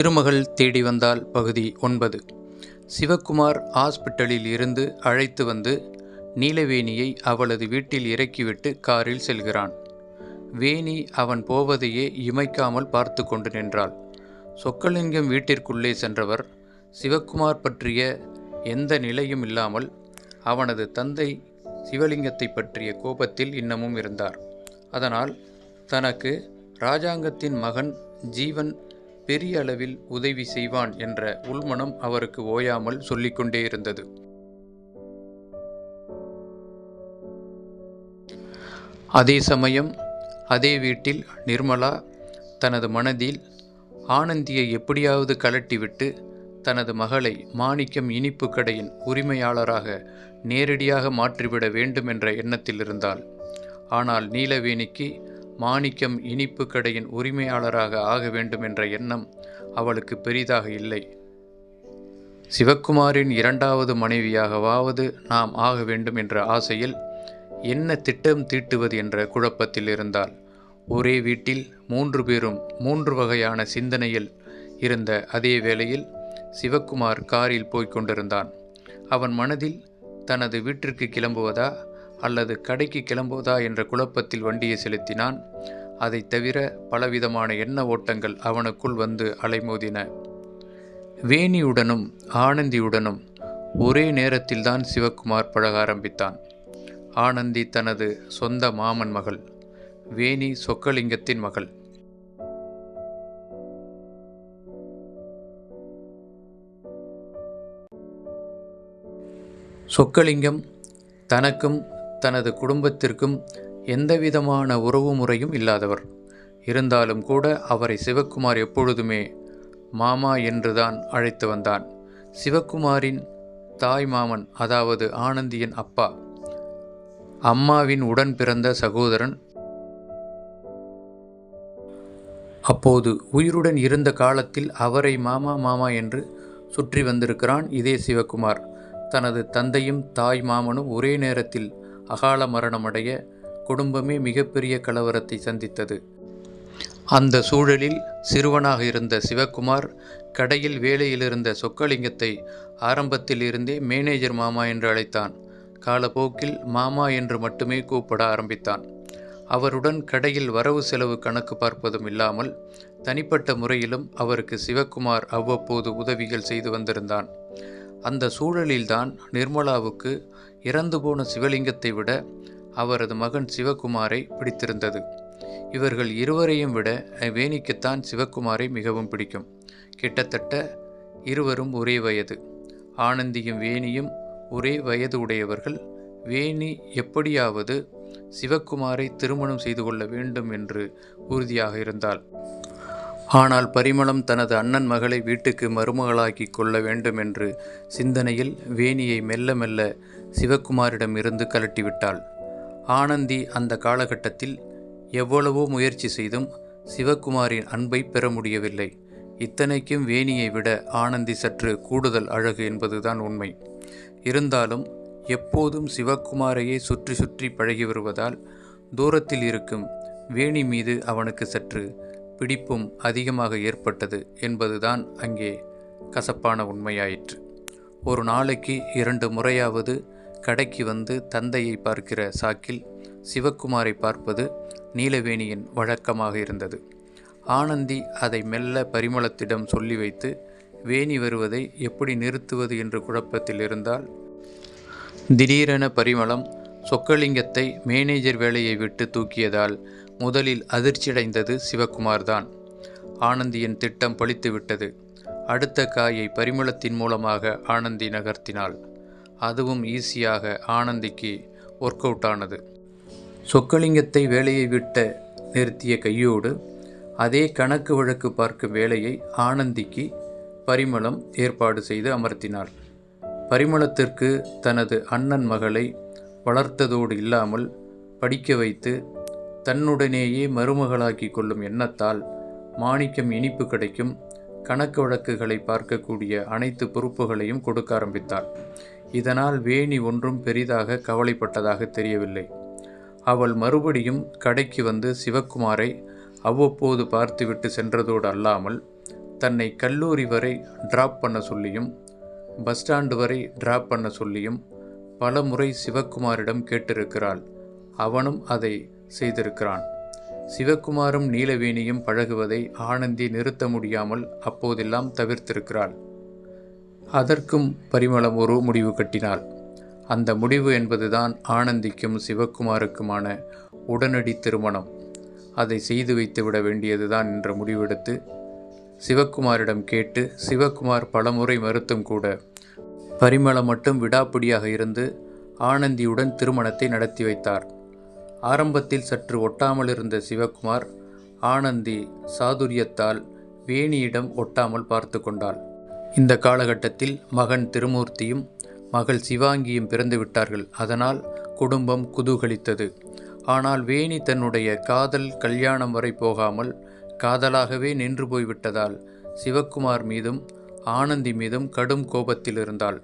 திருமகள் தேடி வந்தால் பகுதி ஒன்பது. சிவக்குமார் ஹாஸ்பிட்டலில் இருந்து அழைத்து வந்து நீலவேணியை அவளது வீட்டில் இறக்கிவிட்டு காரில் செல்கிறான். வேணி அவன் போவதையே இமைக்காமல் பார்த்து கொண்டு நின்றாள். சொக்கலிங்கம் வீட்டிற்குள்ளே சென்றவர் சிவக்குமார் பற்றிய எந்த நிலையும் இல்லாமல் அவனது தந்தை சிவலிங்கத்தை பற்றிய கோபத்தில் இன்னமும் இருந்தார். அதனால் தனக்கு ராஜாங்கத்தின் மகன் ஜீவன் பெரிய அளவில் உதவி செய்வான் என்ற உள்மனம் அவருக்கு ஓயாமல் சொல்லிக்கொண்டே இருந்தது. அதே சமயம் அதே வீட்டில் நிர்மலா தனது மனதில் ஆனந்தியை எப்படியாவது கலட்டிவிட்டு தனது மகளை மாணிக்கம் இனிப்பு கடையின் உரிமையாளராக நேரடியாக மாற்றிவிட வேண்டும் என்ற எண்ணத்தில் இருந்தாள் ஆனால் நீலவேணிக்கு மாணிக்கம் இனிப்பு கடையின் உரிமையாளராக ஆக வேண்டும் என்ற எண்ணம் அவளுக்கு பெரிதாக இல்லை. சிவக்குமாரின் இரண்டாவது மனைவியாகவாவது நாம் ஆக வேண்டும் என்ற ஆசையில் என்ன திட்டம் தீட்டுவது என்ற குழப்பத்தில் இருந்தால் ஒரே வீட்டில் மூன்று பேரும் மூன்று வகையான சிந்தனையில் இருந்த அதே வேளையில் சிவக்குமார் காரில் போய்க் கொண்டிருந்தான். அவன் மனதில் தனது வீட்டிற்கு கிளம்புவதா அல்லது கடைக்கு கிளம்புவதா என்ற குழப்பத்தில் வண்டியை செலுத்தினான். அதைத் தவிர பலவிதமான எண்ண ஓட்டங்கள் அவனுக்குள் வந்து அலைமோதின. வேணியுடனும் ஆனந்தியுடனும் ஒரே நேரத்தில்தான் சிவக்குமார் பழக ஆரம்பித்தான். ஆனந்தி தனது சொந்த மாமன் மகள் வேணி சொக்கலிங்கத்தின் மகள். சொக்கலிங்கம் தனக்கும் தனது குடும்பத்திற்கும் எந்தவிதமான உறவு முறையும் இல்லாதவர். இருந்தாலும் கூட அவரை சிவக்குமார் எப்பொழுதுமே மாமா என்றுதான் அழைத்து வந்தான். சிவக்குமாரின் தாய் மாமன் அதாவது ஆனந்தியின் அப்பா அம்மாவின் உடன் பிறந்த சகோதரன். அப்போது உயிருடன் இருந்த காலத்தில் அவரை மாமா மாமா என்று சுற்றி வந்திருக்கிறான் இதே சிவக்குமார். தனது தந்தையும் தாய் மாமனும் ஒரே நேரத்தில் அகால மரணமடைய குடும்பமே மிகப்பெரிய கலவரத்தை சந்தித்தது. அந்த சூழலில் சிறுவனாக இருந்த சிவக்குமார் கடையில் வேலையில் இருந்த சொக்கலிங்கத்தை ஆரம்பத்தில் இருந்தே மேனேஜர் மாமா என்று அழைத்தான். காலப்போக்கில் மாமா என்று மட்டுமே கூப்பிட ஆரம்பித்தான். அவருடன் கடையில் வரவு செலவு கணக்கு பார்ப்பதும் இல்லாமல் தனிப்பட்ட முறையிலும் அவருக்கு சிவக்குமார் அவ்வப்போது உதவிகள் செய்து வந்திருந்தான். அந்த சூழலில்தான் நிர்மலாவுக்கு இறந்து போன சிவலிங்கத்தை விட அவரது மகன் சிவகுமாரை பிடித்திருந்தது. இவர்கள் இருவரையும் விட வேணிக்குத்தான் சிவகுமாரை மிகவும் பிடிக்கும். கிட்டத்தட்ட இருவரும் ஒரே வயது. ஆனந்தியும் வேணியும் ஒரே வயது உடையவர்கள். வேணி எப்படியாவது சிவக்குமாரை திருமணம் செய்து கொள்ள வேண்டும் என்று உறுதியாக இருந்தாள். ஆனால் பரிமளம் தனது அண்ணன் மகளை வீட்டுக்கு மருமகளாக்கி கொள்ள வேண்டும் என்று சிந்தனையில் வேணியை மெல்ல மெல்ல சிவக்குமாரிடம் இருந்து கலட்டிவிட்டாள். ஆனந்தி அந்த காலகட்டத்தில் எவ்வளவோ முயற்சி செய்தும் சிவக்குமாரின் அன்பை பெற முடியவில்லை. இத்தனைக்கும் வேணியை விட ஆனந்தி சற்று கூடுதல் அழகு என்பதுதான் உண்மை. இருந்தாலும் எப்போதும் சிவக்குமாரையே சுற்றி சுற்றி பழகி வருவதால் தூரத்தில் இருக்கும் வேணி மீது அவனுக்கு சற்று பிடிப்பும் அதிகமாக ஏற்பட்டது என்பதுதான் அங்கே கசப்பான உண்மையாயிற்று. ஒரு நாளைக்கு இரண்டு முறையாவது கடைக்கு வந்து தந்தையை பார்க்கிற சாக்கில் சிவக்குமாரை பார்ப்பது நீலவேணியின் வழக்கமாக இருந்தது. ஆனந்தி அதை மெல்ல பரிமளத்திடம் சொல்லி வைத்து வேணி வருவதை எப்படி நிறுத்துவது என்று குழப்பத்தில் இருந்தால்? திடீரென பரிமளம் சொக்கலிங்கத்தை மேனேஜர் வேலையை விட்டு தூக்கியதால் முதலில் அதிர்ச்சியடைந்தது சிவகுமார்தான். ஆனந்தியின் திட்டம் பழித்துவிட்டது. அடுத்த காயை பரிமளத்தின் மூலமாக ஆனந்தி நகர்த்தினாள். அதுவும் ஈஸியாக ஆனந்திக்கு ஒர்க் அவுட் ஆனது. சொக்கலிங்கத்தை வேலையை விட்ட நிறுத்திய கையோடு அதே கணக்கு வழக்கு பார்க்கும் வேலையை ஆனந்திக்கு பரிமளம் ஏற்பாடு செய்து அமர்த்தினாள். பரிமளத்திற்கு தனது அண்ணன் மகளை வளர்த்ததோடு இல்லாமல் படிக்க வைத்து தன்னுடனேயே மருமகளாக்கி கொள்ளும் எண்ணத்தால் மாணிக்கம் இனிப்பு கிடைக்கும் கணக்கு வழக்குகளை பார்க்கக்கூடிய அனைத்து பொறுப்புகளையும் கொடுக்க ஆரம்பித்தாள். இதனால் வேணி ஒன்றும் பெரிதாக கவலைப்பட்டதாக தெரியவில்லை. அவள் மறுபடியும் கடைக்கு வந்து சிவக்குமாரை அவ்வப்போது பார்த்துவிட்டு சென்றதோடு அல்லாமல் தன்னை கல்லூரி வரை டிராப் பண்ண சொல்லியும் பஸ் ஸ்டாண்டு வரை டிராப் பண்ண சொல்லியும் பல முறை சிவக்குமாரிடம் கேட்டிருக்கிறாள். அவனும் அதை செய்திருக்கிறான். சிவக்குமாரும் நீலவேணியும் பழகுவதை ஆனந்தி நிறுத்த முடியாமல் அப்போதெல்லாம் தவிர்த்திருக்கிறாள். அதற்கும் பரிமளம் ஒரு முடிவு கட்டினாள். அந்த முடிவு என்பதுதான் ஆனந்திக்கும் சிவக்குமாருக்குமான உடனடி திருமணம். அதை செய்து வைத்து விட வேண்டியதுதான் என்ற முடிவெடுத்து சிவக்குமாரிடம் கேட்டு சிவக்குமார் பலமுறை மறுத்தும் கூட பரிமளம் மட்டும் விடாப்பிடியாக இருந்து ஆனந்தியுடன் திருமணத்தை நடத்தி வைத்தார். ஆரம்பத்தில் சற்று ஒட்டாமல் இருந்த சிவக்குமார் ஆனந்தி சாதுரியத்தால் வேணியிடம் ஒட்டாமல் பார்த்து கொண்டாள். இந்த காலகட்டத்தில் மகன் திருமூர்த்தியும் மகள் சிவாங்கியும் பிறந்து விட்டார்கள். அதனால் குடும்பம் குதூகலித்தது. ஆனால் வேணி தன்னுடைய காதல் கல்யாணம் வரை போகாமல் காதலாகவே நின்று போய்விட்டதால் சிவக்குமார் மீதும் ஆனந்தி மீதும் கடும் கோபத்தில் இருந்தாள்.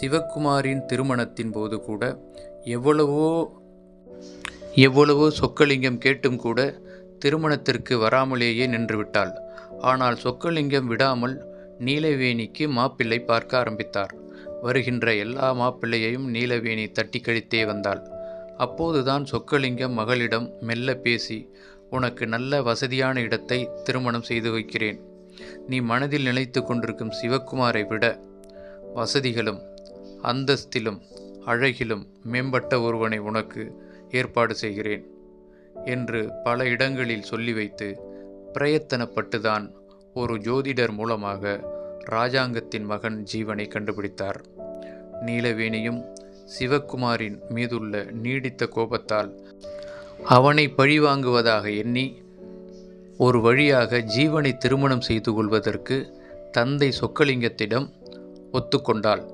சிவக்குமாரின் திருமணத்தின் போது கூட எவ்வளவோ எவ்வளவோ சொக்கலிங்கம் கேட்டும் கூட திருமணத்திற்கு வராமலேயே நின்றுவிட்டாள் ஆனால் சொக்கலிங்கம் விடாமல் நீலவேணிக்கு மாப்பிள்ளை பார்க்க ஆரம்பித்தார். வருகின்ற எல்லா மாப்பிள்ளையையும் நீலவேணி தட்டி கழித்தே வந்தாள். அப்போதுதான் சொக்கலிங்கம் மகளிடம் மெல்ல பேசி உனக்கு நல்ல வசதியான இடத்தை திருமணம் செய்து வைக்கிறேன். நீ மனதில் நினைத்து கொண்டிருக்கும் சிவக்குமாரை விட வசதிகளும் அந்தஸ்திலும் அழகிலும் மேம்பட்ட ஒருவனை உனக்கு ஏற்பாடு செய்கிறேன் என்று பல இடங்களில் சொல்லி வைத்து பிரயத்தனப்பட்டுதான் ஒரு ஜோதிடர் மூலமாக ராஜாங்கத்தின் மகன் ஜீவனை கண்டுபிடித்தார். நீலவேணியும் சிவக்குமாரின் மீதுள்ள நீடித்த கோபத்தால் அவனை பழிவாங்குவதாக எண்ணி ஒரு வழியாக ஜீவனை திருமணம் செய்து கொள்வதற்கு தந்தை சொக்கலிங்கத்திடம் ஒத்துக்கொண்டாள்.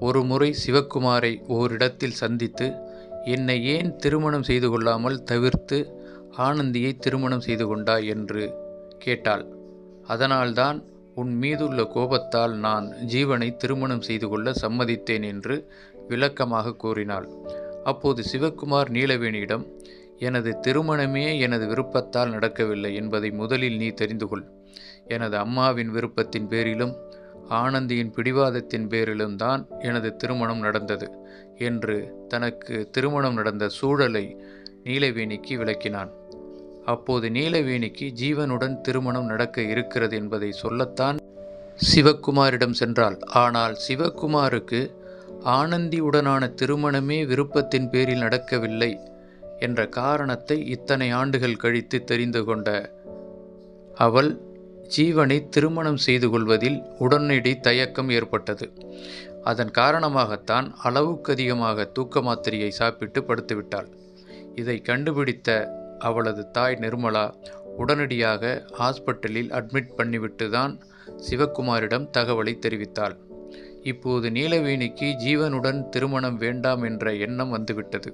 ஒரு முறை சிவக்குமாரை ஓரிடத்தில் சந்தித்து என்னை ஏன் திருமணம் செய்து கொள்ளாமல் தவிர்த்து ஆனந்தியை திருமணம் செய்து கொண்டாய்? என்று கேட்டாள். அதனால்தான் உன் மீதுள்ள கோபத்தால் நான் ஜீவனை திருமணம் செய்து கொள்ள சம்மதித்தேன் என்று விளக்கமாக கூறினாள். அப்போது சிவக்குமார் நீலவேணியிடம் எனது திருமணமே எனது விருப்பத்தால் நடக்கவில்லை என்பதை முதலில் நீ தெரிந்து கொள். எனது அம்மாவின் விருப்பத்தின் பேரிலும் ஆனந்தியின் பிடிவாதத்தின் பேரிலும் தான் எனது திருமணம் நடந்தது என்று தனக்கு திருமணம் நடந்த சூழலை நீலவேணிக்கு விளக்கினான். அப்போது நீலவேணிக்கு ஜீவனுடன் திருமணம் நடக்க இருக்கிறது என்பதை சொல்லத்தான் சிவக்குமாரிடம் சென்றாள். ஆனால் சிவக்குமாருக்கு ஆனந்தியுடனான திருமணமே விருப்பத்தின் பேரில் நடக்கவில்லை என்ற காரணத்தை இத்தனை ஆண்டுகள் கழித்து தெரிந்து கொண்ட அவள் ஜீவனை திருமணம் செய்து கொள்வதில் உடனடி தயக்கம் ஏற்பட்டது. அதன் காரணமாகத்தான் அளவுக்கு அதிகமாக தூக்க மாத்திரையை சாப்பிட்டு படுத்துவிட்டாள். இதை கண்டுபிடித்த அவளது தாய் நிர்மலா உடனடியாக ஹாஸ்பிட்டலில் அட்மிட் பண்ணிவிட்டு தான் சிவக்குமாரிடம் தகவலை தெரிவித்தாள். இப்போது நீலவேணிக்கு ஜீவனுடன் திருமணம் வேண்டாம் என்ற எண்ணம் வந்துவிட்டது.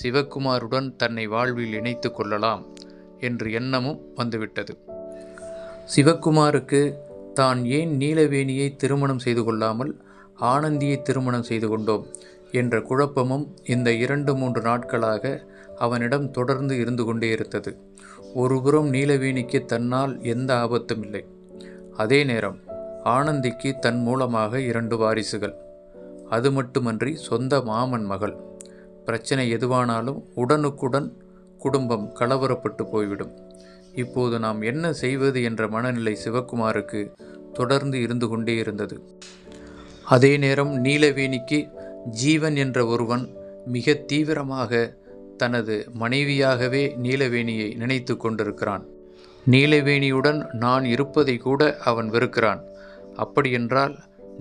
சிவக்குமாருடன் தன்னை வாழ்வில் இணைத்து கொள்ளலாம் என்று எண்ணமும் வந்துவிட்டது. சிவக்குமாருக்கு தான் ஏன் நீலவேணியை திருமணம் செய்து கொள்ளாமல் ஆனந்தியை திருமணம் செய்து கொண்டோம் என்ற குழப்பமும் இந்த இரண்டு மூன்று நாட்களாக அவனிடம் தொடர்ந்து இருந்து கொண்டே இருந்தது. ஒருபுறம் நீலவேணிக்கு தன்னால் எந்த ஆபத்தும் இல்லை. அதே நேரம் ஆனந்திக்கு தன் மூலமாக இரண்டு வாரிசுகள். அது மட்டுமன்றி சொந்த மாமன் மகள். பிரச்சனை எதுவானாலும் உடனுக்குடன் குடும்பம் கலவரப்பட்டு போய்விடும். இப்போது நாம் என்ன செய்வது என்ற மனநிலை சிவக்குமாருக்கு தொடர்ந்து இருந்து கொண்டே இருந்தது. அதே நேரம் நீலவேணிக்கு ஜீவன் என்ற ஒருவன் மிக தீவிரமாக தனது மனைவியாகவே நீலவேணியை நினைத்து கொண்டிருக்கிறான். நீலவேணியுடன் நான் இருப்பதை கூட அவன் வெறுக்கிறான். அப்படியென்றால்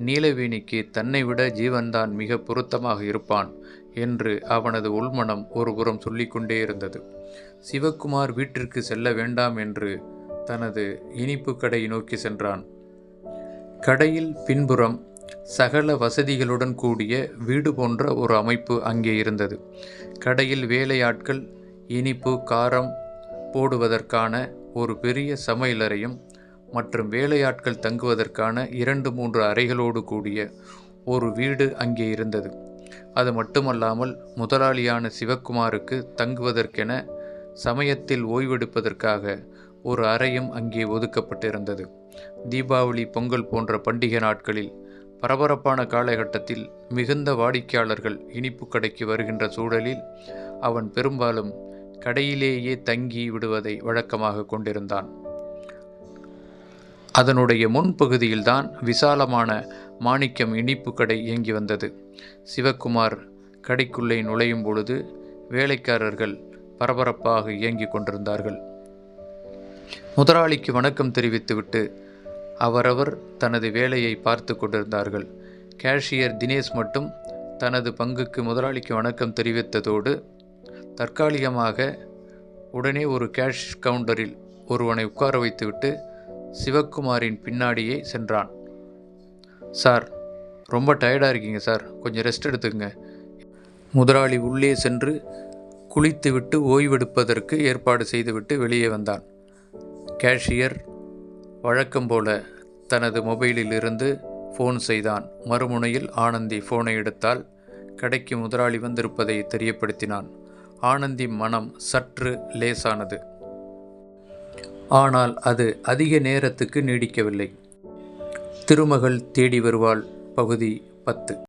நீலவேணிக்கு தன்னை விட ஜீவன்தான் மிக பொருத்தமாக இருப்பான் என்று அவனது உள்மனம் ஒருபுறம் சொல்லிக்கொண்டே இருந்தது. சிவக்குமார் வீட்டிற்கு செல்ல வேண்டாம் என்று தனது இனிப்பு கடையை நோக்கி சென்றான். கடையில் பின்புறம் சகல வசதிகளுடன் கூடிய வீடு போன்ற ஒரு அமைப்பு அங்கே இருந்தது. கடையில் வேலையாட்கள் இனிப்பு காரம் போடுவதற்கான ஒரு பெரிய சமையலறையும் மற்றும் வேலையாட்கள் தங்குவதற்கான இரண்டு மூன்று அறைகளோடு கூடிய ஒரு வீடு அங்கே இருந்தது. அது மட்டுமல்லாமல் முதலாளியான சிவக்குமாருக்கு தங்குவதற்கென சமயத்தில் ஓய்வெடுப்பதற்காக ஒரு அறையும் அங்கே ஒதுக்கப்பட்டிருந்தது. தீபாவளி பொங்கல் போன்ற பண்டிகை நாட்களில் பரபரப்பான காலகட்டத்தில் மிகுந்த வாடிக்கையாளர்கள் இனிப்பு கடைக்கு வருகின்ற சூழலில் அவன் பெரும்பாலும் கடையிலேயே தங்கி விடுவதை வழக்கமாக கொண்டிருந்தான். அதனுடைய முன்பகுதியில்தான் விசாலமான மாணிக்கம் இனிப்பு கடை இயங்கி வந்தது. சிவக்குமார் கடைக்குள்ளே நுழையும் பொழுது வேலைக்காரர்கள் பரபரப்பாக இயங்கிக் கொண்டிருந்தார்கள். முதலாளிக்கு வணக்கம் தெரிவித்துவிட்டு அவரவர் தனது வேலையை பார்த்து கொண்டிருந்தார்கள். கேஷியர் தினேஷ் மட்டும் தனது பங்குக்கு முதலாளிக்கு வணக்கம் தெரிவித்ததோடு தற்காலிகமாக உடனே ஒரு கேஷ் கவுண்டரில் ஒருவனை உட்கார வைத்துவிட்டு சிவக்குமாரின் பின்னாடியே சென்றான். சார் ரொம்ப டயர்டாக இருக்கீங்க சார். கொஞ்சம் ரெஸ்ட் எடுத்துக்கங்க. முதலாளி உள்ளே சென்று குளித்துவிட்டு ஓய்வெடுப்பதற்கு ஏற்பாடு செய்துவிட்டு வெளியே வந்தான். கேஷியர் வழக்கம் போல தனது மொபைலில் இருந்து ஃபோன் செய்தான். மறுமுனையில் ஆனந்தி ஃபோனை எடுத்தால் கடைக்கு முதலாளி வந்திருப்பதை தெரியப்படுத்தினான். ஆனந்தி மனம் சற்று லேசானது. ஆனால் அது அதிக நேரத்துக்கு நீடிக்கவில்லை. திருமகள் தேடி வருவாள் பகுதி பத்து.